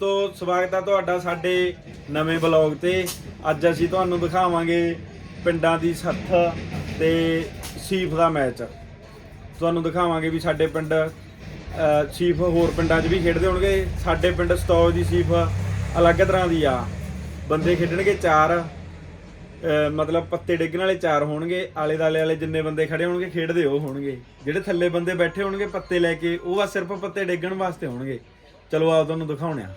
ਤੋ ਸਵਾਗਤ ਹੈ ਤੁਹਾਡਾ ਸਾਡੇ ਨਵੇਂ ਬਲੌਗ ਤੇ। ਅੱਜ ਅਸੀਂ ਤੁਹਾਨੂੰ ਦਿਖਾਵਾਂਗੇ ਪਿੰਡਾਂ ਦੀ ਸੱਥ ਤੇ ਸੀਫ ਦਾ ਮੈਚ। ਤੁਹਾਨੂੰ ਦਿਖਾਵਾਂਗੇ ਵੀ ਸਾਡੇ ਪਿੰਡ ਸੀਫ ਹੋਰ ਪਿੰਡਾਂ 'ਚ ਵੀ ਖੇਡਦੇ ਹੋਣਗੇ। ਸਾਡੇ ਪਿੰਡ ਸਟੌਜ ਦੀ ਸੀਫ ਅਲੱਗ ਤਰ੍ਹਾਂ ਦੀ ਆ। ਬੰਦੇ ਖੇਡਣਗੇ ਚਾਰ ਮਤਲਬ ਪੱਤੇ ਡਿੱਗਣ ਵਾਲੇ ਚਾਰ ਹੋਣਗੇ। ਆਲੇ ਦਾਲੇ ਵਾਲੇ ਜਿੰਨੇ ਬੰਦੇ ਖੜੇ ਹੋਣਗੇ, ਖੇਡਦੇ ਉਹ ਹੋਣਗੇ। ਜਿਹੜੇ ਥੱਲੇ ਬੰਦੇ ਬੈਠੇ ਹੋਣਗੇ, ਪੱਤੇ ਲੈ ਕੇ, ਉਹ ਆ ਸਿਰਫ ਪੱਤੇ ਡਿੱਗਣ ਵਾਸਤੇ ਹੋਣਗੇ। ਚਲੋ ਆਪ ਤੁਹਾਨੂੰ ਦਿਖਾਉਣੇ ਆ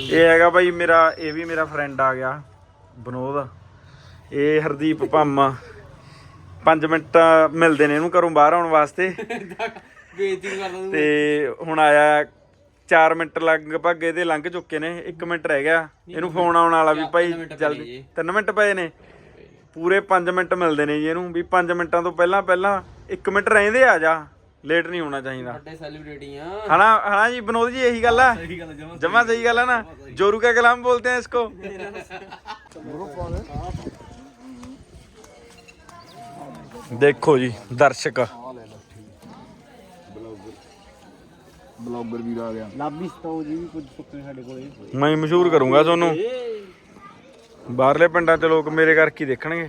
ਇਹ ਹੈਗਾ ਭਾਈ ਮੇਰਾ ਇਹ ਵੀ ਮੇਰਾ ਫਰੈਂਡ ਆ ਗਿਆ ਬਨੋਦ ਇਹ ਹਰਦੀਪ ਪੰਮ 5 ਮਿੰਟ ਮਿਲਦੇ ਨੇ ਇਹਨੂੰ ਘਰੋਂ ਬਾਹਰ ਆਉਣ ਵਾਸਤੇ। ਤੂੰ ਤੇ ਹੁਣ ਆਇਆ 4 ਮਿੰਟ ਲਗਭਗ ਇਹਦੇ ਲੰਘ ਚੁੱਕੇ ਨੇ 1 ਮਿੰਟ ਰਹਿ ਗਿਆ। ਇਹਨੂੰ ਫੋਨ ਆਉਣ ਵਾਲਾ ਵੀ ਭਾਈ ਜਲਦੀ ਜੀ। 3 ਮਿੰਟ ਪਏ ਨੇ। ਪੂਰੇ 5 ਮਿੰਟ ਮਿਲਦੇ ਨੇ ਜੀ ਇਹਨੂੰ ਵੀ 5 ਮਿੰਟਾਂ ਤੋਂ ਪਹਿਲਾਂ ਪਹਿਲਾਂ 1 ਮਿੰਟ ਰਹਿੰਦੇ ਆ ਜਾ। ਲੇਟ ਨਹੀਂ ਹੋਣਾ ਚਾਹੀਦਾ। ਵੱਡੇ ਸੈਲੀਬ੍ਰਿਟੀ ਆ। ਹਣਾ ਹਣਾ ਜੀ ਬਨੋਦ ਜੀ ਇਹੀ ਗੱਲ ਆ? ਜਮਾ ਸਹੀ। ਗੱਲ ਆ ਨਾ? ਜੋਰੂ ਕਾ ਕਲਾਮ ਬੋਲਤੇ ਹੈ ਇਸਕੋ। ਦੇਖੋ ਜੀ ਦਰਸ਼ਕ। ਮੈਂ ਮਸ਼ਹੂਰ ਕਰੂੰਗਾ ਤੁਹਾਨੂੰ। ਬਾਹਰਲੇ ਪਿੰਡਾਂ ਤੇ ਲੋਕ ਮੇਰੇ ਕਰਕੇ ਹੀ ਦੇਖਣਗੇ।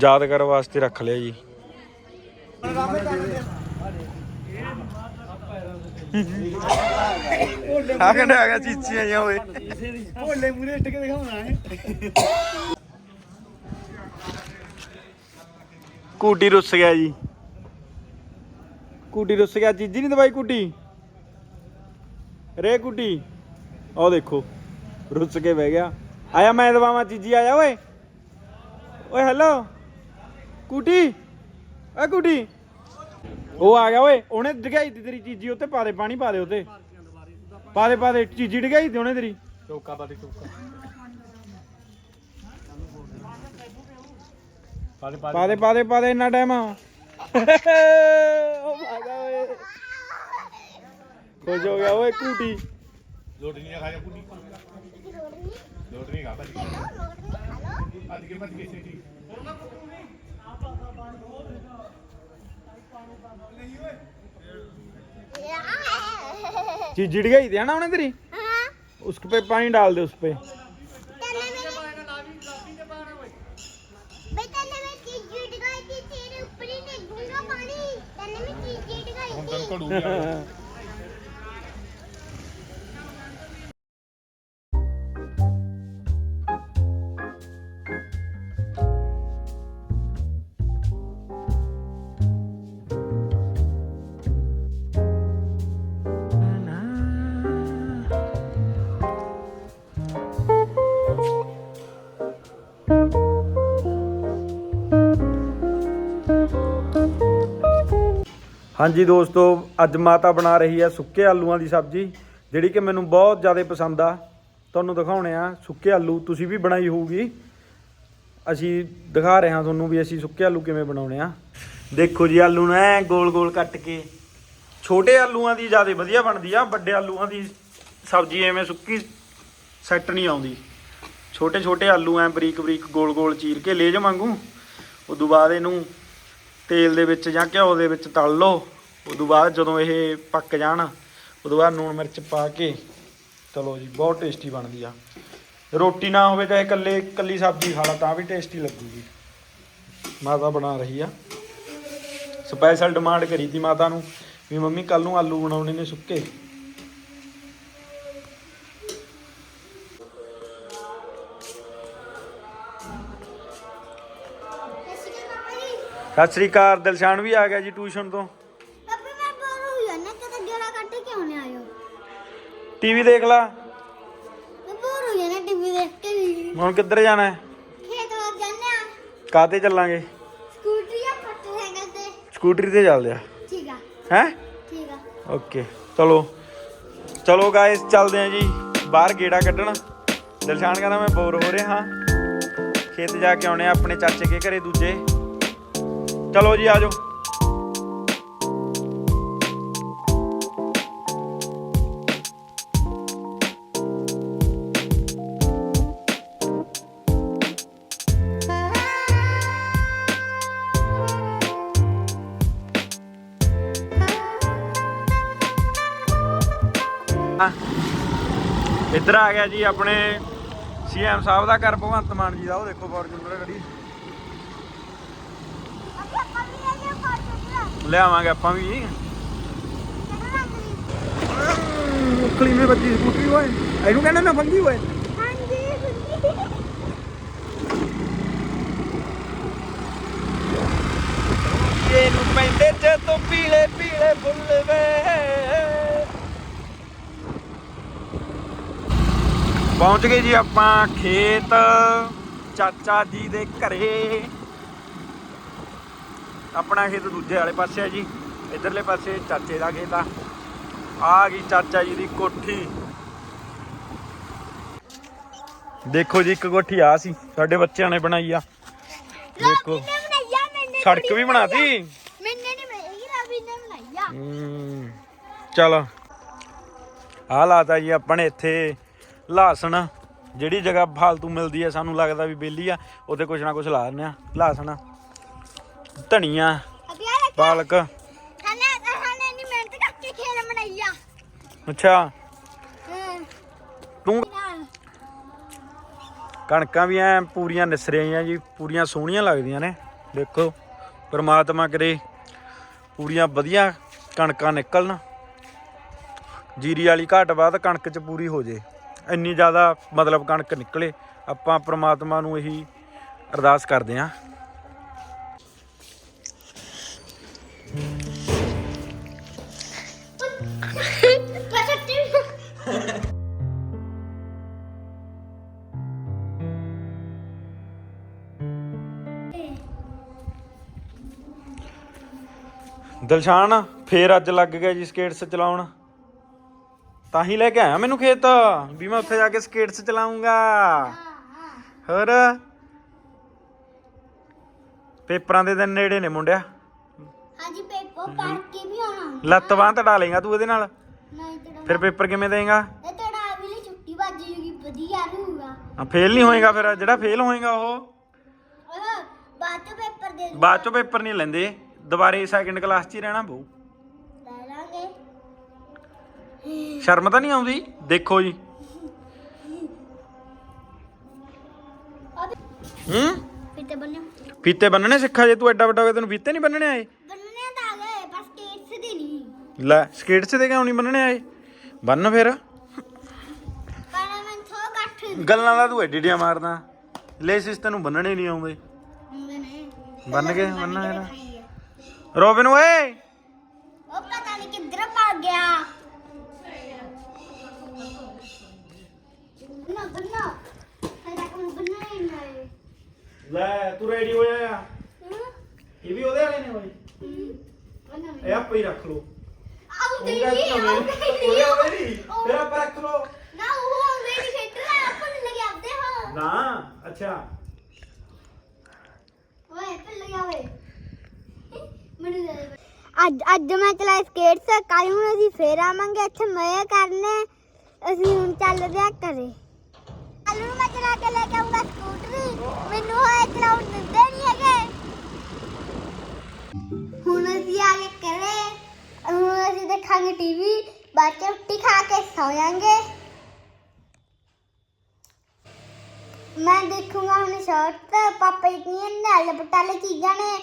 ਯਾਦਗਾਰ ਵਾਸਤੇ ਰੱਖ ਲਿਆ ਜੀ। ਆ ਕਹਿੰਦਾ ਆ ਗਿਆ ਚੀਚੀਆਂ ਜਿਹਾ ਓਏ। ਭੋਲੇ ਮੂਰੇ ਇੱਟ ਕੇ ਦਿਖਾਉਣਾ ਹੈ। ਕੂਟੀ ਰੁੱਸ ਗਿਆ ਜੀ। ਕੂਟੀ ਰੁੱਸ ਗਿਆ। ਚੀਜੀ ਨਹੀਂ ਦਵਾਈ ਕੂਟੀ? ਰੇ ਕੂਟੀ। ਆਹ ਦੇਖੋ ਰੁੱਸ ਕੇ ਬਹਿ ਗਿਆ। ਆਇਆ ਮੈਂ ਦਵਾਵਾਂ ਚੀਜੀ ਆਇਆ ਓਏ। ਓਏ ਹੈਲੋ ਕੂਟੀ। ਓਏ ਕੂਟੀ। ਉਹ ਆ ਗਿਆ ਓਏ। ਉਹਨੇ ਡਿਗਾਈ ਤੀ ਤੇਰੀ ਚੀਜੀ ਉੱਤੇ ਪਾ ਦੇ ਪਾਣੀ ਪਾ ਦੇ ਉੱਤੇ। ਪਾ ਦੇ ਪਾ ਦੇ ਚੀਜੀ ਡਿਗਾਈ ਤੀ ਉਹਨੇ ਤੇਰੀ। ਚੌਕਾ ਪਾ ਦੇ ਪਾ ਦੇ ਪਾ ਦੇ। ਇੰਨਾ ਟਾਈਮ ਉਹ ਭਾਗਾ ਓਏ। ਖੁਸ਼ ਹੋ ਗਿਆ ਓਏ ਕੂਟੀ। ਲੋਟ ਨਹੀਂ ਖਾਇਆ ਕੁੜੀ ਲੋਟ ਨਹੀਂ ਖਾ ਭਾਜੀ ਅੱਜ ਕੇ ਭੱਜ ਗਏ ਸੀ? चिचिड़ गई थी है ना उन्हें तेरी हाँ उस पे पानी डाल दे उस पे तने मैंने बे तने मैं चिचिड़ गई थी तेरे ऊपर ही नहीं दूंगा पानी तने मैं चिचिड़ गई थी ਹਾਂਜੀ ਦੋਸਤੋ, ਅੱਜ ਮਾਤਾ ਬਣਾ ਰਹੀ ਹੈ ਸੁੱਕੇ ਆਲੂਆਂ ਦੀ ਸਬਜ਼ੀ, ਜਿਹੜੀ ਕਿ ਮੈਨੂੰ ਬਹੁਤ ਜ਼ਿਆਦਾ ਪਸੰਦ ਆ। ਤੁਹਾਨੂੰ ਦਿਖਾਉਣੇ ਆ ਸੁੱਕੇ ਆਲੂ, ਤੁਸੀਂ ਵੀ ਬਣਾਈ ਹੋਊਗੀ। ਅਸੀਂ ਦਿਖਾ ਰਹੇ ਹਾਂ ਤੁਹਾਨੂੰ ਵੀ ਅਸੀਂ ਸੁੱਕੇ ਆਲੂ ਕਿਵੇਂ ਬਣਾਉਣੇ ਆ। ਦੇਖੋ ਜੀ, ਆਲੂ ਨੂੰ ਐ ਗੋਲ ਗੋਲ ਕੱਟ ਕੇ। ਛੋਟੇ ਆਲੂਆਂ ਦੀ ਜ਼ਿਆਦਾ ਵਧੀਆ ਬਣਦੀ ਆ, ਵੱਡੇ ਆਲੂਆਂ ਦੀ ਸਬਜ਼ੀ ਐਵੇਂ ਸੁੱਕੀ ਸੈੱਟ ਨਹੀਂ ਆਉਂਦੀ। ਛੋਟੇ ਛੋਟੇ ਆਲੂ ਐ ਬਰੀਕ ਬਰੀਕ ਗੋਲ ਗੋਲ ਚੀਰ ਕੇ, ਲੇਜ ਵਾਂਗੂ, ਉਦੋਂ ਬਾਅਦ ਇਹਨੂੰ ਤੇਲ ਦੇ ਵਿੱਚ ਜਾਂ ਘਿਓ ਦੇ ਵਿੱਚ ਤਲ ਲਓ। ਉਦੋਂ ਬਾਅਦ ਜਦੋਂ ਇਹ ਪੱਕ ਜਾਣ, ਉਦੋਂ ਬਾਅਦ ਨੂਣ ਮਿਰਚ ਪਾ ਕੇ, ਚਲੋ ਜੀ, ਬਹੁਤ ਟੇਸਟੀ ਬਣਦੀ ਆ। ਰੋਟੀ ਨਾ ਹੋਵੇ ਚਾਹੇ ਇਕੱਲੇ ਇਕੱਲੀ ਸਬਜ਼ੀ ਖਾ ਲਾ, ਤਾਂ ਵੀ ਟੇਸਟੀ ਲੱਗੂਗੀ। ਮਾਤਾ ਬਣਾ ਰਹੀ ਆ। ਸਪੈਸ਼ਲ ਡਿਮਾਂਡ ਕਰੀ ਤੀ ਮਾਤਾ ਨੂੰ ਵੀ ਮੰਮੀ ਕੱਲ ਨੂੰ ਆਲੂ ਬਣਾਉਣੇ ਨੇ ਸੁੱਕੇ। ਸਤਿ ਸ੍ਰੀ ਅਕਾਲ, ਦਿਲਸ਼ਾਨ ਵੀ ਆ ਗਿਆ ਜੀ ਟਿਊਸ਼ਨ ਤੋਂ। ਟੀਵੀ ਦੇਖ ਲਾ। ਹੁਣ ਕਿੱਧਰ ਜਾਣਾ? ਹੈ ਖੇਤ ਵੱਲ ਜਾਂਦੇ ਆ। ਕਾਤੇ ਚੱਲਾਂਗੇ? ਸਕੂਟਰੀ ਜਾਂ ਮੋਟਰਸਾਈਕਲ ਤੇ। ਸਕੂਟਰੀ ਤੇ ਚੱਲਦੇ ਆ। ਠੀਕ ਆ। ਹੈ? ਠੀਕ ਆ। ਓਕੇ ਚਲੋ। ਚਲੋ ਗਾਇਸ ਚੱਲਦੇ ਆ ਜੀ। ਬਾਹਰ ਗੇੜਾ ਕੱਢਣ। ਦਿਲਸ਼ਾਨ ਕਹਿੰਦਾ ਮੈਂ ਬੋਰ ਹੋ ਰਿਹਾ ਹਾਂ। ਖੇਤ ਜਾ ਕੇ ਆਉਣੇ ਆ ਆਪਣੇ ਚਾਚੇ ਕੇ ਘਰੇ ਦੂਜੇ। ਚਲੋ ਜੀ ਆਜੋ ਇੱਧਰ ਆ ਗਿਆ ਜੀ ਆਪਣੇ ਸੀਐਮ ਸਾਹਿਬ ਦਾ ਘਰ ਭਗਵੰਤ ਮਾਨ ਜੀ ਦਾ। ਉਹ ਦੇਖੋ ਫੋਰਚੂਨਰ ਗੱਡੀ। ਇਹ ਲਿਆਵਾਂਗੇ ਆਪਾਂ ਵੀ। ਮੇ ਬੱਜੀ ਸਕੂਟਰੀ ਹੋਏ ਇਹਨੂੰ ਕਹਿੰਦੇ ਨਾ ਫੰਗੀ ਹੋਏ। ਹਾਂਜੀ ਇਹਨੂੰ ਪੈਂਦੇ ਚ ਤੋਂ ਪੀਲੇ ਪੀਲੇ ਫੁੱਲ ਵੇ ਪਹੁੰਚ ਗਏ ਜੀ ਆਪਾਂ ਖੇਤ ਚਾਚਾ ਜੀ ਦੇ ਘਰੇ। ਆਪਣਾ ਖੇਤ ਦੂਜੇ ਵਾਲੇ ਪਾਸੇ ਆ ਜੀ। ਇਧਰਲੇ ਪਾਸੇ ਚਾਚੇ ਦਾ ਖੇਤ ਆ। ਆ ਗਈ ਚਾਚਾ ਜੀ ਦੀ ਕੋਠੀ। ਦੇਖੋ ਜੀ ਇੱਕ ਕੋਠੀ ਆ ਸੀ ਸਾਡੇ ਬੱਚਿਆਂ ਨੇ ਬਣਾਈ ਆ। ਦੇਖੋ। ਨੇ ਸੜਕ ਵੀ ਬਣਾਤੀ? ਮੈਨੇ ਨਹੀਂ ਬਣਾਈ ਰਵੀ ਨੇ ਬਣਾਇਆ ਹਮ, ਚਲ। ਆ ਲਾਤਾ ਜੀ ਆਪਣੇ ਇੱਥੇ। ਲਾਸਣ। ਜਿਹੜੀ ਜਗ੍ਹਾ ਫਾਲਤੂ ਮਿਲਦੀ ਹੈ ਸਾਨੂੰ ਲੱਗਦਾ ਵੀ ਬੇਲੀ ਆ ਉੱਥੇ ਕੁਛ ਨਾ ਕੁਛ ਲਾ ਦਿੰਦੇ ਆ। ਲਾਸਣ। ਧਨੀਆ ਪਾਲਕ। ਹਨੇ ਹਨੇ ਨਹੀਂ ਮਿਹਨਤ ਕਰਕੇ ਖੇਲ ਬਣਾਇਆ ਅੱਛਾ। ਤੂੰ ਕਣਕਾਂ ਵੀ ਐ ਪੂਰੀਆਂ ਨਿਸਰੀਆਂ ਜੀ ਪੂਰੀਆਂ ਸੋਹਣੀਆਂ ਲੱਗਦੀਆਂ ਨੇ। ਦੇਖੋ ਪ੍ਰਮਾਤਮਾ ਕਰੇ ਪੂਰੀਆਂ ਵਧੀਆ ਕਣਕਾਂ ਨਿਕਲਣ। ਜੀਰੀ ਵਾਲੀ ਘਾਟ ਬਾਅਦ ਕਣਕ ਚ ਪੂਰੀ ਹੋ ਜੇ। ਇੰਨੀ ਜ਼ਿਆਦਾ ਮਤਲਬ ਕਣਕ ਨਿਕਲੇ, ਆਪਾਂ ਪ੍ਰਮਾਤਮਾ ਨੂੰ ਇਹੀ ਅਰਦਾਸ ਕਰਦੇ ਆਂ ਪਸੱਟੀ ਦਿਲਸ਼ਾਨ, ਫੇਰ ਅੱਜ ਲੱਗ ਗਿਆ ਜੀ ਸਕੇਟਸ ਚਲਾਉਣ ਤਾਂ ਹੀ ਲੈ ਕੇ ਆਇਆ ਮੈਨੂੰ ਖੇਤ। ਵੀ ਮੈਂ ਉੱਥੇ ਜਾ ਕੇ ਸਕੇਟਸ ਚਲਾਉਂਗਾ। ਹੋਰ? ਪੇਪਰਾਂ ਦੇ ਦਿਨ ਨੇੜੇ ਨੇ ਮੁੰਡਿਆ। ਹਾਂਜੀ ਪੇਪਰ ਪੜ੍ਹ ਕੇ ਵੀ ਆਉਣਾ ਲੱਤ ਬਾਂਹ ਤੜਾ ਲੇਗਾ ਤੂੰ ਇਹਦੇ ਨਾਲ। ਨਹੀਂ ਫਿਰ ਪੇਪਰ ਕਿਵੇਂ ਦੇਗਾ? ਇਹ ਤੇਰਾ ਵੀ ਲਈ ਛੁੱਟੀ ਵੱਜ ਜੂਗੀ ਵਧੀਆ ਰਹੂਗਾ। ਫੇਲ ਨਹੀਂ ਹੋਏਗਾ ਫਿਰ ਜਿਹੜਾ ਫੇਲ ਹੋਏਗਾ ਉਹ। ਬਾਅਦ ਚ ਪੇਪਰ ਦੇ। ਬਾਅਦ ਚੋਂ ਪੇਪਰ ਨਹੀਂ ਲੈਂਦੇ। ਦੁਬਾਰੇ ਸੈਕਿੰਡ ਕਲਾਸ 'ਚ ਹੀ ਰਹਿਣਾ ਪਊ। ਸ਼ਰਮ ਤਾਂ ਨਹੀਂ ਆਉਂਦੀ? ਦੇਖੋ ਜੀ। ਹੂੰ? ਫਿੱਤੇ ਬੰਨਿਓ। ਫੀਤੇ ਬੰਨਣੇ ਸਿੱਖਾ ਜੇ ਤੂੰ ਐਡਾ ਵੱਡਾ ਹੋ ਗਿਆ ਤੈਨੂੰ ਫੀਤੇ ਨਹੀਂ ਬੰਨਣੇ ਆਏ? ਬੰਨਣੇ ਤਾਂ ਆ ਗਏ ਬਸ ਕੇਸ ਦੇ ਨਹੀਂ। ਲੈ ਸਕੇਟਸ ਤੇ ਕਿਉਂ ਨਹੀਂ ਬੰਨਣੇ ਆਏ? ਬੰਨ ਫਿਰ। ਪਰ ਮੈਂ ਥੋ ਗੱਠ ਗੱਲਾਂ ਦਾ ਤੂੰ ਐਡੀਡੀਆਂ ਮਾਰਦਾ। ਲੇਸਿਸ ਤੈਨੂੰ ਬੰਨਣੇ ਨਹੀਂ ਆਉਂਦੇ। ਹੁੰਦੇ ਨੇ। ਬੰਨ ਕੇ ਬੰਨਣਾ। ਰੋਬਿਨ ਓਏ! ਉਹ ਪਤਾ ਨਹੀਂ ਕਿੱਧਰ ਭੱਗ ਗਿਆ। ਬੰਨਾ ਹੀ ਨਹੀਂ। ਲੈ ਤੂੰ ਰੈਡੀ ਹੋ ਜਾ ਹਾਂ। ਇਹ ਵੀ ਉਹਦੇ ਵਾਲੇ ਨੇ ਬਾਈ? ਬੰਨਾ ਇਹ ਆਪੇ ਹੀ ਰੱਖ ਲੋ ਆਉ ਨਹੀਂ ਆਉ ਦੇ ਉਹਦੇ ਵਾਲੇ ਨਹੀਂ ਫਿਰ ਆਪਾਂ ਰੱਖ ਲੋ ਨਾ ਉਹ ਆਉਂਦੇ ਨਹੀਂ ਖੇਡ ਰਿਹਾ ਆਪਾਂ ਨੂੰ ਲੱਗਿਆ ਆਪਦੇ ਹਾਂ। ਨਾ ਅੱਛਾ। ਓਏ ਪੇ ਲੱਗਿਆ ਓਏ ਮੈਨੂੰ ਦੇ ਦੇ। ਅੱਜ ਅੱਜ ਮੈਂ ਚਲਾਇਆ ਸਕੇਟਸ ਕੱਲ ਨੂੰ ਅਸੀਂ ਫੇਰ ਆਵਾਂਗੇ। ਇੱਥੇ ਮਜ਼ੇ ਕਰਨੇ। ਅਸੀਂ ਹੁਣ ਚੱਲਦੇ ਆ ਘਰੇ। ਚਲਾ ਕੇ ਲੈ ਕੇ ਆਉਂਗਾ ਸਕੂਟਰੀ। ਮੈਨੂੰ ਹੋਏ ਚਲਾਉਣ ਦਿੰਦੇ ਨਹੀਂ ਹੈਗੇ। ਹੁਣ ਅਸੀਂ ਆ ਕੇ ਘਰੇ। ਹੁਣ ਅਸੀਂ ਦੇਖਾਂਗੇ ਟੀਵੀ ਬਾਅਦ ਚ ਰੋਟੀ ਖਾ ਕੇ ਸੌ ਜਾਾਂਗੇ ਮੈਂ ਦੇਖੂੰਗਾ ਹੁਣ ਸ਼ਾਰਟ ਪਾਪਾ ਇਤਨੀਆਂ ਨਾਲ ਬਟਾਲੇ ਚੀਜ਼ਾਂ ਨੇ।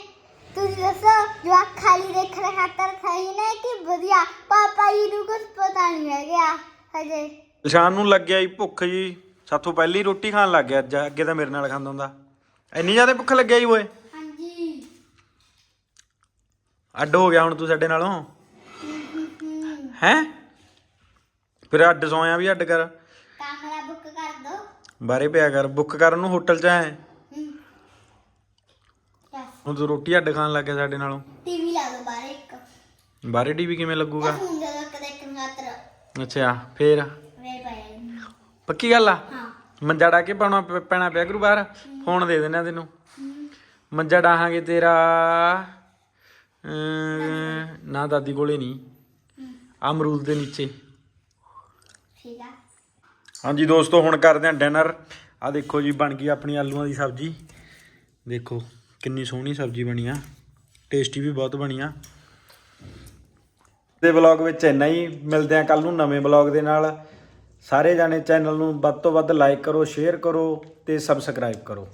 ਤੁਸੀਂ ਦੱਸੋ ਜੋ ਖਾਲੀ ਦੇਖਣ ਖਾਤਰ ਸਹੀ ਨੇ ਕਿ ਵਧੀਆ? ਪਾਪਾ ਜੀ ਨੂੰ ਕੁਝ ਪਤਾ ਨਹੀਂ ਹੈਗਾ ਹਜੇ। ਸ਼ਾਨ ਨੂੰ ਲੱਗਿਆ ਹੀ ਭੁੱਖ ਜੀ। ਸਾਥੋਂ ਪਹਿਲੀ ਰੋਟੀ ਖਾਣ ਲੱਗ ਗਿਆ ਅੱਜ ਅੱਗੇ ਤਾਂ ਮੇਰੇ ਨਾਲ ਖਾਂਦਾ ਹੁੰਦਾ। ਇੰਨੀ ਜ਼ਿਆਦਾ ਭੁੱਖ ਲੱਗਿਆ ਜੀ ਓਏ। ਹਾਂਜੀ। ਅੱਡ ਹੋ ਗਿਆ ਹੁਣ ਤੂੰ ਸਾਡੇ ਨਾਲੋਂ। ਹੈ? ਫਿਰ ਅੱਡ ਸੋਇਆ ਵੀ ਅੱਡ ਕਰ। ਕਮਰਾ ਬੁੱਕ ਕਰ ਦੋ। ਬਾਰੇ ਪਿਆ ਕਰ ਬੁੱਕ ਕਰਨ ਨੂੰ ਹੋਟਲ 'ਚ ਆਏ ਹੁਣ ਤੂੰ ਰੋਟੀ ਅੱਡ ਖਾਣ ਲੱਗ ਗਿਆ ਸਾਡੇ ਨਾਲੋਂ। ਟੀਵੀ ਲਾ ਦੋ ਬਾਰੇ ਇੱਕ। ਬਾਹਰੇ ਟੀਵੀ ਕਿਵੇਂ ਲੱਗੂਗਾ? ਫੋਨ ਕਦੇ ਇੱਕ ਅੱਛਾ ਫੇਰ? ਪੱਕੀ ਗੱਲ ਆ? ਹਾਂ। ਮੰਜਾ ਡਾ ਕੇ ਪਾਉਣਾ ਪ- ਪੈਣਾ ਪਿਆ ਕਰੂ ਬਾਹਰ? ਫੋਨ ਦੇ ਦੇਣਾ ਤੈਨੂੰ। ਮੰਜਾ ਡਾਹਾਂਗੇ ਤੇਰਾ ਅਮ, ਨਾ ਦਾਦੀ ਕੋਲੇ ਨਹੀਂ। ਅਮਰੂਦ ਦੇ ਨੀਚੇ। ਠੀਕ ਆ। ਹਾਂਜੀ ਦੋਸਤੋ ਹੁਣ ਕਰਦੇ ਹਾਂ ਡਿਨਰ। ਆ ਦੇਖੋ ਜੀ ਬਣ ਗਈ ਆਪਣੀ ਆਲੂਆਂ ਦੀ ਸਬਜ਼ੀ। ਦੇਖੋ ਕਿੰਨੀ ਸੋਹਣੀ ਸਬਜ਼ੀ ਬਣੀ ਆ। ਟੇਸਟੀ ਵੀ ਬਹੁਤ ਬਣੀ ਆ। ਤੇ ਵਲੌਗ ਵਿੱਚ ਇੰਨਾ ਹੀ। ਮਿਲਦੇ ਆ ਕੱਲ ਨੂੰ ਨਵੇਂ ਵਲੌਗ ਦੇ ਨਾਲ। ਸਾਰੇ ਜਾਣੇ ਚੈਨਲ ਨੂੰ ਵੱਧ ਤੋਂ ਵੱਧ ਲਾਈਕ ਕਰੋ ਸ਼ੇਅਰ ਕਰੋ ਤੇ ਸਬਸਕ੍ਰਾਈਬ ਕਰੋ।